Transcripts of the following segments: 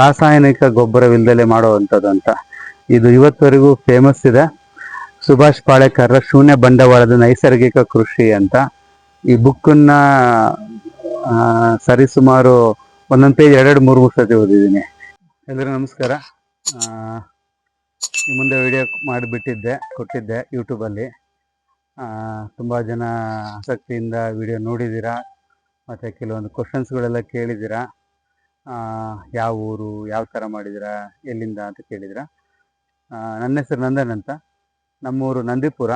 ರಾಸಾಯನಿಕ ಗೊಬ್ಬರವಿಲ್ಲದೆ ಮಾಡುವಂಥದ್ದು ಅಂತ ಇದು ಇವತ್ತವರೆಗೂ ಫೇಮಸ್ ಇದೆ. ಸುಭಾಷ್ ಪಾಳೇಕರ್ರ ಶೂನ್ಯ ಬಂಡವಾಳದ ನೈಸರ್ಗಿಕ ಕೃಷಿ ಅಂತ. ಈ ಬುಕ್ಕನ್ನ ಸರಿಸುಮಾರು ಒಂದೊಂದು ಪೇಜ್ ಎರಡೆರಡು ಮೂರು ಮೂರು ಸತಿ ಓದಿದ್ದೀನಿ. ಎಲ್ಲರಿಗೂ ನಮಸ್ಕಾರ. ಈ ಮುಂದೆ ವಿಡಿಯೋ ಮಾಡಿಬಿಟ್ಟಿದ್ದೆ, ಕೊಟ್ಟಿದ್ದೆ ಯೂಟ್ಯೂಬಲ್ಲಿ ತುಂಬ ಜನ ಆಸಕ್ತಿಯಿಂದ ವಿಡಿಯೋ ನೋಡಿದ್ದೀರಾ? ಮತ್ತು ಕೆಲವೊಂದು ಕ್ವಶನ್ಸ್ಗಳೆಲ್ಲ ಕೇಳಿದ್ದೀರಾ? ಯಾವ ಊರು ಯಾವ ಥರ ಮಾಡಿದ್ರಾ ಎಲ್ಲಿಂದ ಅಂತ ಕೇಳಿದ್ರ ನನ್ನ ಹೆಸರು ನಂದನ್ ಅಂತ. ನಮ್ಮೂರು ನಂದಿಪುರ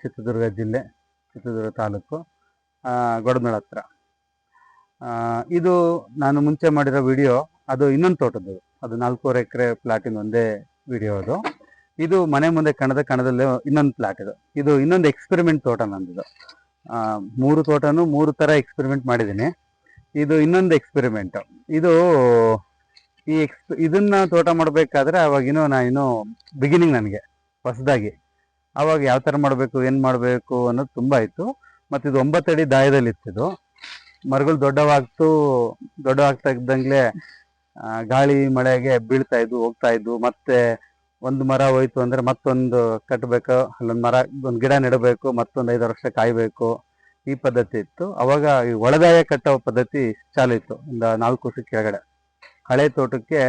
ಚಿತ್ರದುರ್ಗ ಜಿಲ್ಲೆ ಚಿತ್ರದುರ್ಗ ತಾಲೂಕು ಗೊಡಮೇಳ ಹತ್ರ. ಇದು ನಾನು ಮುಂಚೆ ಮಾಡಿರೋ ವಿಡಿಯೋ ಅದು ಇನ್ನೊಂದು ತೋಟದ್ದು. ಅದು ನಾಲ್ಕೂವರೆ ಎಕರೆ ಪ್ಲಾಟಿನ ಒಂದೇ ವಿಡಿಯೋ ಅದು. ಇದು ಮನೆ ಮುಂದೆ ಕಣದ ಕಣದಲ್ಲೇ ಇನ್ನೊಂದು ಪ್ಲಾಟ್ ಇದು. ಇದು ಇನ್ನೊಂದು ಎಕ್ಸ್ಪೆರಿಮೆಂಟ್ ತೋಟ ನಂದು ಆ, ಮೂರು ತೋಟನು ಮೂರು ಥರ ಎಕ್ಸ್ಪೆರಿಮೆಂಟ್ ಮಾಡಿದ್ದೀನಿ. ಇದು ಇನ್ನೊಂದು ಎಕ್ಸ್ಪೆರಿಮೆಂಟ್ ಇದು ಈ ಎಕ್ಸ್ ಇದನ್ನ ತೋಟ ಮಾಡಬೇಕಾದ್ರೆ ಅವಾಗಿನೂ ನಾ ಇನ್ನೂ ಬಿಗಿನಿಂಗ್ ನನಗೆ, ಹೊಸದಾಗಿ. ಅವಾಗ ಯಾವ ಥರ ಮಾಡಬೇಕು, ಏನು ಮಾಡಬೇಕು ಅನ್ನೋದು ತುಂಬ ಇತ್ತು. ಮತ್ತು ಇದು ಒಂಬತ್ತು ಅಡಿ ದಾಯದಲ್ಲಿ ಇದು ಮರಗಳು ದೊಡ್ಡವಾಗ್ತು, ದೊಡ್ಡವಾಗ್ತಾ ಇದ್ದಂಗ್ಲೆ ಗಾಳಿ ಮಳೆಗೆ ಬೀಳ್ತಾ ಇದ್ವು, ಹೋಗ್ತಾ ಇದ್ವು. ಮತ್ತೆ ಒಂದು ಮರ ಹೋಯ್ತು ಅಂದ್ರೆ ಮತ್ತೊಂದು ಕಟ್ಟಬೇಕು ಅಲ್ಲೊಂದು ಮರ, ಒಂದು ಗಿಡ ನೆಡಬೇಕು, ಮತ್ತೊಂದು ಐದು ವರ್ಷ ಕಾಯ್ಬೇಕು. ಈ ಪದ್ಧತಿ ಇತ್ತು. ಅವಾಗ ಈ ಒಳದಾಯ ಕಟ್ಟುವ ಪದ್ಧತಿ ಚಾಲು ಇತ್ತು. ಒಂದು ನಾಲ್ಕು ವರ್ಷ ಕೆಳಗಡೆ. ಹಳೆ ತೋಟಕ್ಕೆ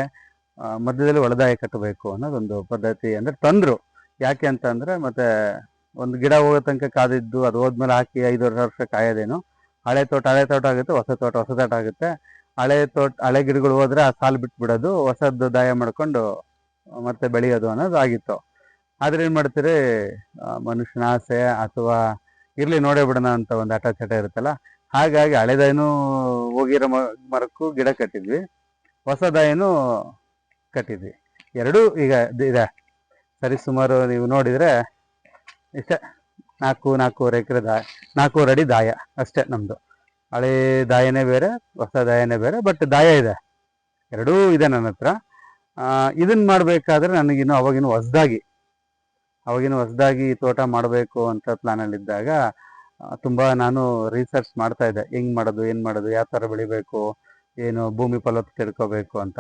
ಮಧ್ಯದಲ್ಲಿ ಒಳದಾಯ ಕಟ್ಟಬೇಕು ಅನ್ನೋದೊಂದು ಪದ್ಧತಿ ಅಂದ್ರೆ ತಂದ್ರು. ಯಾಕೆ ಅಂತ ಅಂದ್ರೆ ಮತ್ತೆ ಒಂದು ಗಿಡ ಹೋಗೋ ತನಕ ಕಾದಿದ್ದು, ಅದು ಹೋದ್ಮೇಲೆ ಹಾಕಿ ಐದು ವರ್ಷ ಕಾಯೋದೇನು. ಹಳೆ ತೋಟ ಹಳೆ ತೋಟ ಆಗುತ್ತೆ, ಹೊಸ ತೋಟ ಹೊಸ ತೋಟ ಆಗುತ್ತೆ. ಹಳೆ ತೋಟ, ಹಳೆ ಗಿಡಗಳು ಹೋದ್ರೆ ಆ ಸಾಲು ಬಿಟ್ಬಿಡೋದು, ಹೊಸದ್ದು ದಾಯ ಮಾಡ್ಕೊಂಡು, ಮತ್ತೆ ಬೆಳೆಯೋದು ಅನ್ನೋದು ಆಗಿತ್ತು. ಆದ್ರೆ ಏನ್ ಮಾಡ್ತೀರಿ? ಮನುಷ್ಯನ ಆಸೆ ಅಥವಾ ಇರ್ಲಿ, ನೋಡೇ ಬಿಡೋಣ ಅಂತ ಒಂದು ಆಟ ಚಟ ಇರುತ್ತಲ್ಲ? ಹಾಗಾಗಿ ಹಳೆದಾಯನು ಹೋಗಿರೋ ಮರಕ್ಕೂ ಗಿಡ ಕಟ್ಟಿದ್ವಿ. ಹೊಸದಾಯನು ಕಟ್ಟಿದ್ವಿ. ಎರಡೂ ಈಗ ಇದ್- ಸರಿ ಸುಮಾರು ನೀವು ನೋಡಿದ್ರೆ ಇಷ್ಟೇ, ನಾಲ್ಕು, ನಾಲ್ಕೂವರೆ ಎಕರೆ ದಾಯ, ನಾಲ್ಕೂವರೆ ಅಡಿ ದಾಯ ಅಷ್ಟೇ ನಮ್ದು. ಹಳೆ ದಾಯನೇ ಬೇರೆ, ಹೊಸ ದಾಯನೇ ಬೇರೆ, ಬಟ್ ದಾಯ ಇದೆ. ಎರಡೂ ಇದೆ ನನ್ನ ಹತ್ರ. ಮಾಡಬೇಕಾದ್ರೆ ಮಾಡ್ಬೇಕಾದ್ರೆ ನನಗಿನ್ನು ಅವಾಗಿನ್ನು ಹೊಸದಾಗಿ ಅವಾಗಿನ ಹೊಸದಾಗಿ ತೋಟ ಮಾಡಬೇಕು ಅಂತ ಪ್ಲಾನಲ್ಲಿದ್ದಾಗ ತುಂಬ ನಾನು ರಿಸರ್ಚ್ ಮಾಡ್ತಾ ಇದ್ದೆ. ಹೆಂಗ್ ಮಾಡೋದು, ಏನು ಮಾಡೋದು, ಯಾವ ಥರ ಬೆಳಿಬೇಕು, ಏನು ಭೂಮಿ ಫಲವತ್ತತೆ ತಿಳ್ಕೋಬೇಕು ಅಂತ.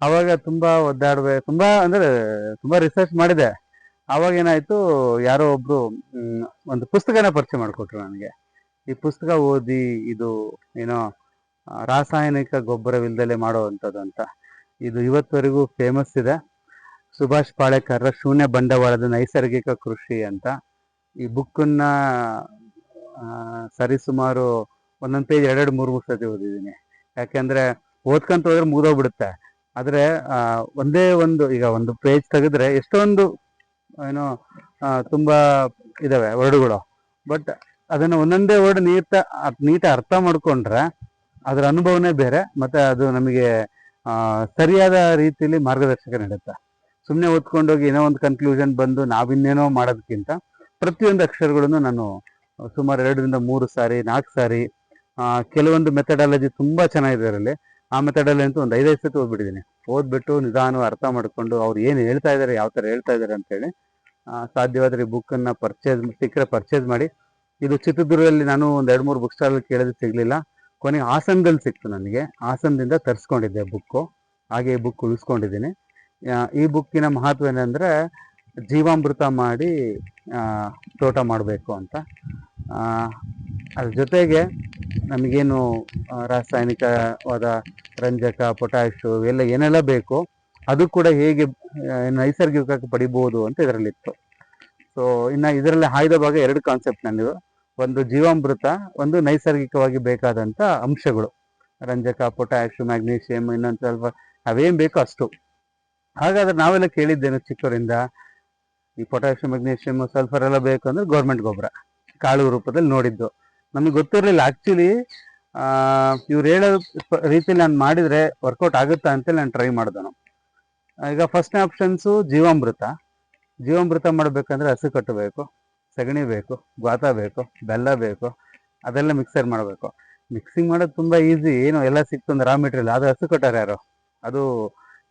ಅವಾಗ ತುಂಬಾ ಒದ್ದಾಡ್ಬೇಕು ತುಂಬಾ ಅಂದ್ರೆ ತುಂಬಾ ರಿಸರ್ಚ್ ಮಾಡಿದೆ. ಅವಾಗ ಏನಾಯ್ತು, ಯಾರೋ ಒಬ್ಬರು ಒಂದು ಪುಸ್ತಕನ ಪರಿಚಯ ಮಾಡಿಕೊಟ್ರು ನನಗೆ. ಈ ಪುಸ್ತಕ ಓದಿ ಇದು, ಏನೋ ರಾಸಾಯನಿಕ ಗೊಬ್ಬರವಿಲ್ಲದಲ್ಲೇ ಮಾಡುವಂಥದ್ದು ಅಂತ. ಇದು ಇವತ್ತವರೆಗೂ ಫೇಮಸ್ ಇದೆ. ಸುಭಾಷ್ ಪಾಳೇಕರ್ರ ಶೂನ್ಯ ಬಂಡವಾಳದ ನೈಸರ್ಗಿಕ ಕೃಷಿ ಅಂತ ಈ ಬುಕ್ಕನ್ನ ಸರಿಸುಮಾರು ಒಂದೊಂದು ಪೇಜ್ ಎರಡೆರಡು ಮೂರು ಮೂರು ಸತಿ ಓದಿದ್ದೀನಿ. ಯಾಕೆಂದ್ರೆ ಓದ್ಕೊಂತ ಹೋದ್ರೆ ಮುಗಿದೋಗ್ಬಿಡುತ್ತೆ. ಆದರೆ ಒಂದೇ ಒಂದು, ಈಗ ಒಂದು ಪೇಜ್ ತೆಗೆದ್ರೆ ಎಷ್ಟೊಂದು, ಏನೋ ತುಂಬಾ ಇದಾವೆ ವರ್ಡ್ಗಳು. ಬಟ್ ಅದನ್ನ ಒಂದೊಂದೇ ವರ್ಡ್ ನೀಟ ನೀಟ ಅರ್ಥ ಮಾಡ್ಕೊಂಡ್ರೆ ಅದರ ಅನುಭವನೇ ಬೇರೆ, ಮತ್ತೆ ಅದು ನಮಗೆ ಸರಿಯಾದ ರೀತಿಯಲ್ಲಿ ಮಾರ್ಗದರ್ಶಕ ನೀಡುತ್ತೆ. ಸುಮ್ಮನೆ ಓದ್ಕೊಂಡೋಗಿ ಏನೋ ಒಂದು ಕನ್ಕ್ಲೂಷನ್ ಬಂದು ನಾವಿನ್ನೇನೋ ಮಾಡೋದಕ್ಕಿಂತ ಪ್ರತಿಯೊಂದು ಅಕ್ಷರಗಳನ್ನು ನಾನು ಸುಮಾರು ಎರಡರಿಂದ ಮೂರು ಸಾರಿ, ನಾಲ್ಕು ಸಾರಿ ಕೆಲವೊಂದು ಮೆಥಡಾಲಜಿ ತುಂಬ ಚೆನ್ನಾಗಿದೆ ಅದರಲ್ಲಿ. ಆ ಮೆಥಡಲ್ಲಿ ಅಂತೂ ಒಂದು ಐದೈದು ಸತಿ ಓದ್ಬಿಟ್ಟಿದ್ದೀನಿ ಓದ್ಬಿಟ್ಟು ನಿಧಾನ ಅರ್ಥ ಮಾಡಿಕೊಂಡು ಅವ್ರು ಏನು ಹೇಳ್ತಾ ಇದ್ದಾರೆ ಯಾವ ಥರ ಹೇಳ್ತಾ ಇದ್ದಾರೆ ಅಂತೇಳಿ ಸಾಧ್ಯವಾದರೆ ಈ ಬುಕ್ಕನ್ನು ಪರ್ಚೇಸ್ ಸಿಕ್ಕರೆ ಪರ್ಚೇಸ್ ಮಾಡಿ. ಇದು ಚಿತ್ರದುರ್ಗದಲ್ಲಿ ನಾನು ಒಂದು ಎರಡು ಮೂರು ಬುಕ್ ಸ್ಟಾಲಲ್ಲಿ ಕೇಳೋದು ಸಿಗಲಿಲ್ಲ. ಕೊನೆಗೆ ಹಾಸನದಲ್ಲಿ ಸಿಕ್ತು ನನಗೆ. ಹಾಸನದಿಂದ ತರಿಸ್ಕೊಂಡಿದ್ದೆ ಬುಕ್ಕು ಹಾಗೆ ಬುಕ್ ಉಳಿಸ್ಕೊಂಡಿದ್ದೀನಿ. ಈ ಬುಕ್ಕಿನ ಮಹತ್ವ ಏನಂದ್ರೆ ಜೀವಾಮೃತ ಮಾಡಿ ತೋಟ ಮಾಡಬೇಕು ಅಂತ. ಅದ್ರ ಜೊತೆಗೆ ನಮಗೇನು ರಾಸಾಯನಿಕವಾದ ರಂಜಕ ಪೊಟ್ಯಾಶು ಇವೆಲ್ಲ ಏನೆಲ್ಲ ಬೇಕು, ಅದು ಕೂಡ ಹೇಗೆ ನೈಸರ್ಗಿಕವಾಗಿ ಪಡಿಬೋದು ಅಂತ ಇದರಲ್ಲಿತ್ತು. ಸೊ ಇನ್ನು ಇದರಲ್ಲಿ ಆಯ್ದ ಭಾಗ ಎರಡು ಕಾನ್ಸೆಪ್ಟ್ ನನ್ನದು ಒಂದು ಜೀವಾಮೃತ, ಒಂದು ನೈಸರ್ಗಿಕವಾಗಿ ಬೇಕಾದಂಥ ಅಂಶಗಳು. ರಂಜಕ ಪೊಟ್ಯಾಶು ಮ್ಯಾಗ್ನೀಷಿಯಮ್ ಇನ್ನೊಂದು ಸ್ವಲ್ಪ, ಅವೇನು ಬೇಕೋ ಅಷ್ಟು. ಹಾಗಾದ್ರೆ ನಾವೆಲ್ಲ ಕೇಳಿದ್ದೇನೆ ಚಿಕ್ಕವರಿಂದ. ಈ ಪೊಟ್ಯಾಷಿಯಂ ಮೆಗ್ನೀಷಿಯಂ ಸಲ್ಫರ್ ಎಲ್ಲ ಬೇಕು ಅಂದ್ರೆ ಗೌರ್ಮೆಂಟ್ ಗೊಬ್ಬರ. ಕಾಳು ರೂಪದಲ್ಲಿ ನೋಡಿದ್ದು. ನಮಗೆ ಗೊತ್ತಿರಲಿಲ್ಲ. ಆಕ್ಚುಲಿ ಇವ್ರು ಹೇಳೋ ರೀತಿಲಿ ನಾನು ಮಾಡಿದ್ರೆ ವರ್ಕೌಟ್ ಆಗುತ್ತಾ ಅಂತೇಳಿ ನಾನು ಟ್ರೈ ಮಾಡಿದನು ಈಗ ಫಸ್ಟ್ ಆಪ್ಷನ್ಸು ಜೀವಾಮೃತ. ಜೀವಾಮೃತ ಮಾಡಬೇಕಂದ್ರೆ ಹಸು ಕಟ್ಟಬೇಕು, ಸಗಣಿ ಬೇಕು, ಗ್ವಾತ ಬೇಕು, ಬೆಲ್ಲ ಬೇಕು, ಅದೆಲ್ಲ ಮಿಕ್ಸರ್ ಮಾಡಬೇಕು. ಮಿಕ್ಸಿಂಗ್ ಮಾಡೋದು ತುಂಬ ಈಸಿ ಏನು ಎಲ್ಲ ಸಿಕ್ತು ಅಂದ್ರೆ ರಾ ಮೆಟೀರಿಯಲ್ ಅದು ಹಸು ಕಟ್ಟಾರೆ ಯಾರು? ಅದು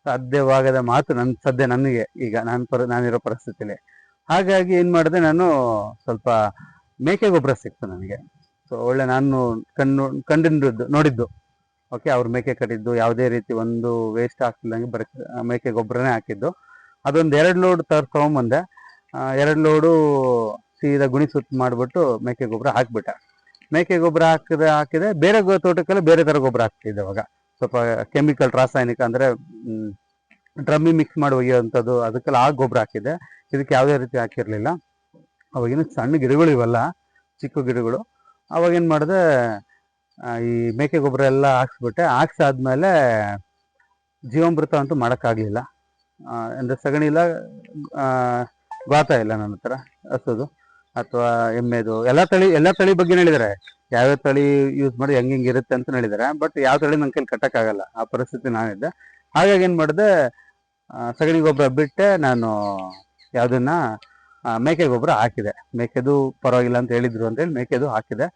ಸಾಧ್ಯವಾಗದ ಮಾತು ನನ್, ಸದ್ಯ ನನಗೆ ಈಗ ನಾನು ಪರ, ನಾನಿರೋ ಪರಿಸ್ಥಿತಿಲಿ. ಹಾಗಾಗಿ ಏನ್ ಮಾಡಿದೆ ನಾನು ಸ್ವಲ್ಪ ಮೇಕೆ ಗೊಬ್ಬರ ಸಿಕ್ತು ನನಗೆ. ಸೊ ಒಳ್ಳೆ ನಾನು ಕಣ್ಣು ಕಂಡಿದ್ದು ನೋಡಿದ್ದು. ಓಕೆ ಅವ್ರು ಮೇಕೆ ಕಟ್ಟಿದ್ದು, ಯಾವುದೇ ರೀತಿ ಒಂದು ವೇಸ್ಟ್ ಆಗ್ತಿಲ್ಲಂಗೆ ಬರ, ಮೇಕೆ ಗೊಬ್ಬರನೇ ಹಾಕಿದ್ದು. ಅದೊಂದು ಎರಡು ಲೋಡ್ ತರ್ ಎರಡು ಲೋಡು ಸೀದಾ ಗುಣಿ ಸುತ್ತ ಮಾಡಿಬಿಟ್ಟು ಮೇಕೆ ಗೊಬ್ಬರ ಹಾಕ್ಬಿಟ್ಟೆ. ಮೇಕೆ ಗೊಬ್ಬರ ಹಾಕಿದ, ಹಾಕಿದೆ, ಬೇರೆ ತೋಟಕ್ಕೆಲ್ಲ ಬೇರೆ ಥರ ಗೊಬ್ಬರ ಹಾಕ್ತಿದ್ದೆ ಅವಾಗ ಸ್ವಲ್ಪ ಕೆಮಿಕಲ್ ರಾಸಾಯನಿಕ ಅಂದರೆ ಡ್ರಮ್ಮಿ ಮಿಕ್ಸ್ ಮಾಡಿ ಒಯ್ಯೋವಂಥದ್ದು ಅದಕ್ಕೆಲ್ಲ ಆ ಗೊಬ್ಬರ ಹಾಕಿದೆ ಇದಕ್ಕೆ ಯಾವುದೇ ರೀತಿ ಹಾಕಿರಲಿಲ್ಲ. ಅವಾಗಿನ ಸಣ್ಣ ಗಿಡಗಳು ಇವೆಲ್ಲ, ಚಿಕ್ಕ ಗಿಡಗಳು. ಅವಾಗ ಏನು ಮಾಡಿದೆ ಈ ಮೇಕೆ ಗೊಬ್ಬರ ಎಲ್ಲ ಹಾಕ್ಸ್ಬಿಟ್ಟೆ. ಹಾಕ್ಸಾದ್ಮೇಲೆ ಜೀವಾಮೃತ ಅಂತೂ ಮಾಡೋಕ್ಕಾಗಲಿಲ್ಲ. ಅಂದರೆ ಸಗಣಿ ಇಲ್ಲ ಗಾತ ಇಲ್ಲ ನನ್ನ ಹತ್ರ, ಹಸುದು. ಅಥವಾ ಎಮ್ಮೆದು, ಎಲ್ಲ ತಳಿ ಎಲ್ಲ ತಳಿ ಬಗ್ಗೆ ಹೇಳಿದ್ದಾರೆ ಯಾವ್ಯಾವ ತಳಿ ಯೂಸ್ ಮಾಡಿ ಹೆಂಗ್ ಹೆಂಗ್ ಇರುತ್ತೆ ಅಂತ ಹೇಳಿದ್ದಾರೆ ಬಟ್ ಯಾವ ತಳಿ ನನ್ನ ಕೈಲಿ ಕಟ್ಟಕ್ಕಾಗಲ್ಲ ಆ ಪರಿಸ್ಥಿತಿ ನಾನಿದ್ದೆ. ಹಾಗಾಗಿ ಏನು ಮಾಡಿದೆ ಸಗಣಿ ಗೊಬ್ಬರ ಬಿಟ್ಟೆ ನಾನು ಯಾವುದನ್ನ ಮೇಕೆ ಗೊಬ್ಬರ ಹಾಕಿದೆ. ಮೇಕೆದು ಪರವಾಗಿಲ್ಲ ಅಂತ ಹೇಳಿದ್ರು ಅಂತೇಳಿ ಮೇಕೆದು ಹಾಕಿದೆ.